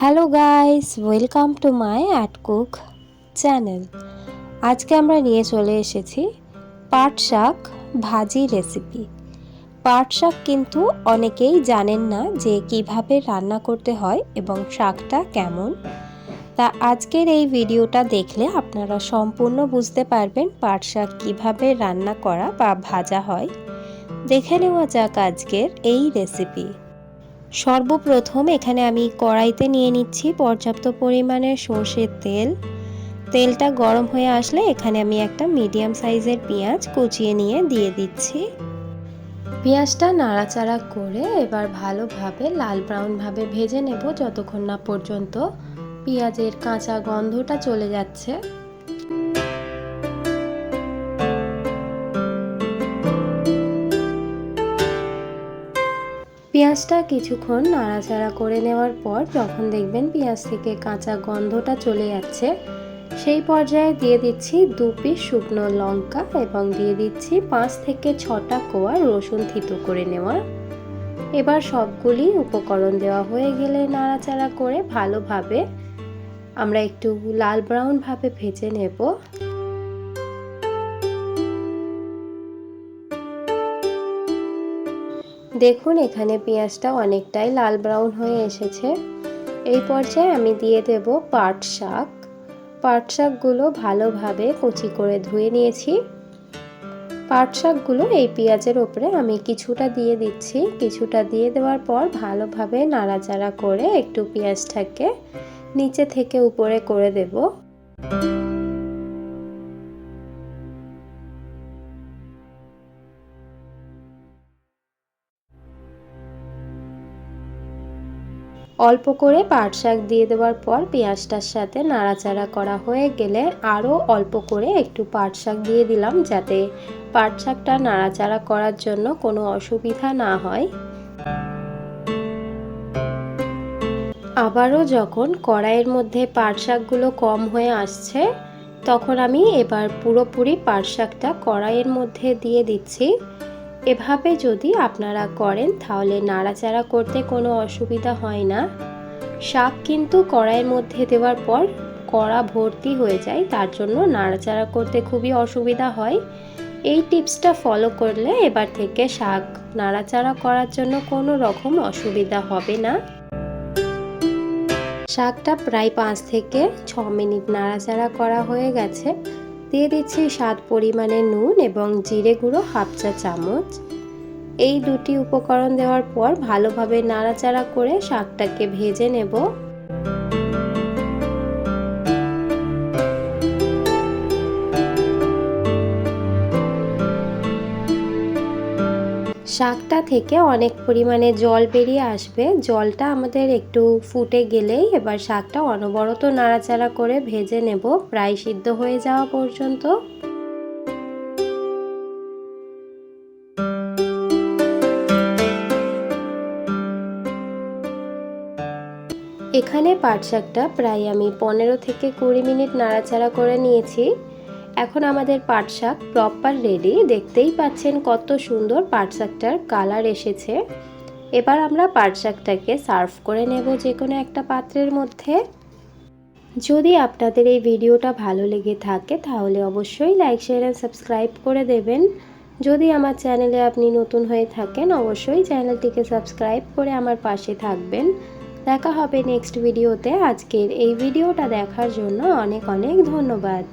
Hello guys welcome to my at cook channel আজকে আমরা নিয়ে চলে এসেছি পাট শাক ভাজি রেসিপি পাট শাক কিন্তু অনেকেই জানেন না যে কীভাবে রান্না করতে হয় এবং শাকটা কেমন। তা আজকের এই ভিডিওটা দেখলে আপনারা সম্পূর্ণ বুঝতে পারবেন পাট শাক কীভাবে রান্না করা বা ভাজা হয়। দেখে নেওয়া যাক আজকের এই রেসিপি সর্বপ্রথম এখানে আমি কড়াইতে নিয়ে নিচ্ছি পর্যাপ্ত পরিমাণের সর্ষের তেল। তেলটা গরম হয়ে আসলে এখানে আমি একটা মিডিয়াম সাইজের পেঁয়াজ কুচিয়ে নিয়ে দিয়ে দিচ্ছি। পেঁয়াজটা নাড়াচাড়া করে এবার ভালোভাবে লাল ব্রাউনভাবে ভেজে নেব যতক্ষণ না পর্যন্ত পেঁয়াজের কাঁচা গন্ধটা চলে যাচ্ছে। পেঁয়াজটা কিছুক্ষণ নাড়াচাড়া করে নেওয়ার পর যখন দেখবেন পেঁয়াজ থেকে কাঁচা গন্ধটা চলে যাচ্ছে, সেই পর্যায়ে দিয়ে দিচ্ছি দু পিস শুকনো লঙ্কা এবং দিয়ে দিচ্ছি পাঁচ থেকে ছটা কোয়া রসুন থিতো করে নেওয়া। এবার সবগুলি উপকরণ দেওয়া হয়ে গেলে নাড়াচাড়া করে ভালোভাবে আমরা একটু লাল ব্রাউন ভাবে ভেজে নেব। দেখুন, এখানে পেঁয়াজটা অনেকটাই লাল ব্রাউন হয়ে এসেছে। এই পর্যায়ে আমি দিয়ে দেব পাট শাক। পাট শাকগুলো ভালোভাবে কুচি করে ধুয়ে নিয়েছি। পাট শাকগুলো এই পেঁয়াজের ওপরে আমি কিছুটা দিয়ে দিচ্ছি। কিছুটা দিয়ে দেওয়ার পর ভালোভাবে নাড়াচাড়া করে একটু পেঁয়াজটাকে নিচে থেকে উপরে করে দেবো। অল্প করে পাট শাক দিয়ে দেওয়ার পর পেঁয়াজটার সাথে নাড়াচাড়া করা হয়ে গেলে আরও অল্প করে একটু পাট শাক দিয়ে দিলাম যাতে পাট শাকটা নাড়াচাড়া করার জন্য কোনো অসুবিধা না হয়। আবারও যখন কড়াইয়ের মধ্যে পাট শাকগুলো কম হয়ে আসছে, তখন আমি এবার পুরোপুরি পাট শাকটা কড়াইয়ের মধ্যে দিয়ে দিচ্ছি। এভাবে যদি আপনারা করেন, তাহলে নাড়াচাড়া করতে কোনো অসুবিধা হয় না। শাক কিন্তু কড়াইয়ের মধ্যে দেওয়ার পর কড়া ভর্তি হয়ে যায়, তার জন্য নাড়াচাড়া করতে খুবই অসুবিধা হয়। এই টিপসটা ফলো করলে এবার থেকে শাক নাড়াচাড়া করার জন্য কোনো রকম অসুবিধা হবে না। শাকটা প্রায় পাঁচ থেকে ছ মিনিট নাড়াচাড়া করা হয়ে গেছে। দিয়ে দিচ্ছি স্বাদ পরিমাণে নুন এবং জিরে গুঁড়ো হাফ চা চামচ। এই দুটি উপকরণ দেওয়ার পর ভালোভাবে নাড়াচাড়া করে শাকটাকে ভেজে নেব। শাকটা থেকে অনেক পরিমাণে জল বেরিয়ে আসবে। জলটা আমাদের একটু ফুটে গেলেই এবার শাকটা অনবরত নাড়াচাড়া করে ভেজে নেব। প্রায় সিদ্ধ হয়ে যাওয়া পর্যন্ত। এখানে পাট শাকটা প্রায় আমি পনেরো থেকে কুড়ি মিনিট নাড়াচাড়া করে নিয়েছি। এখন আমাদের পাট শাক প্রপার রেডি দেখতেই পাচ্ছেন কত সুন্দর পাট শাকটার কালার এসেছে। এবার আমরা পাট শাকটাকে সার্ভ করে নেব যে কোনো একটা পাত্রের মধ্যে। যদি আপনাদের এই ভিডিওটা ভালো লেগে থাকে, তাহলে অবশ্যই লাইক শেয়ার অ্যান্ড সাবস্ক্রাইব করে দেবেন। যদি আমার চ্যানেলে আপনি নতুন হয়ে থাকেন, অবশ্যই চ্যানেলটিকে সাবস্ক্রাইব করে আমার পাশে থাকবেন। দেখা হবে নেক্সট ভিডিওতে আজকের এই ভিডিওটা দেখার জন্য অনেক অনেক ধন্যবাদ।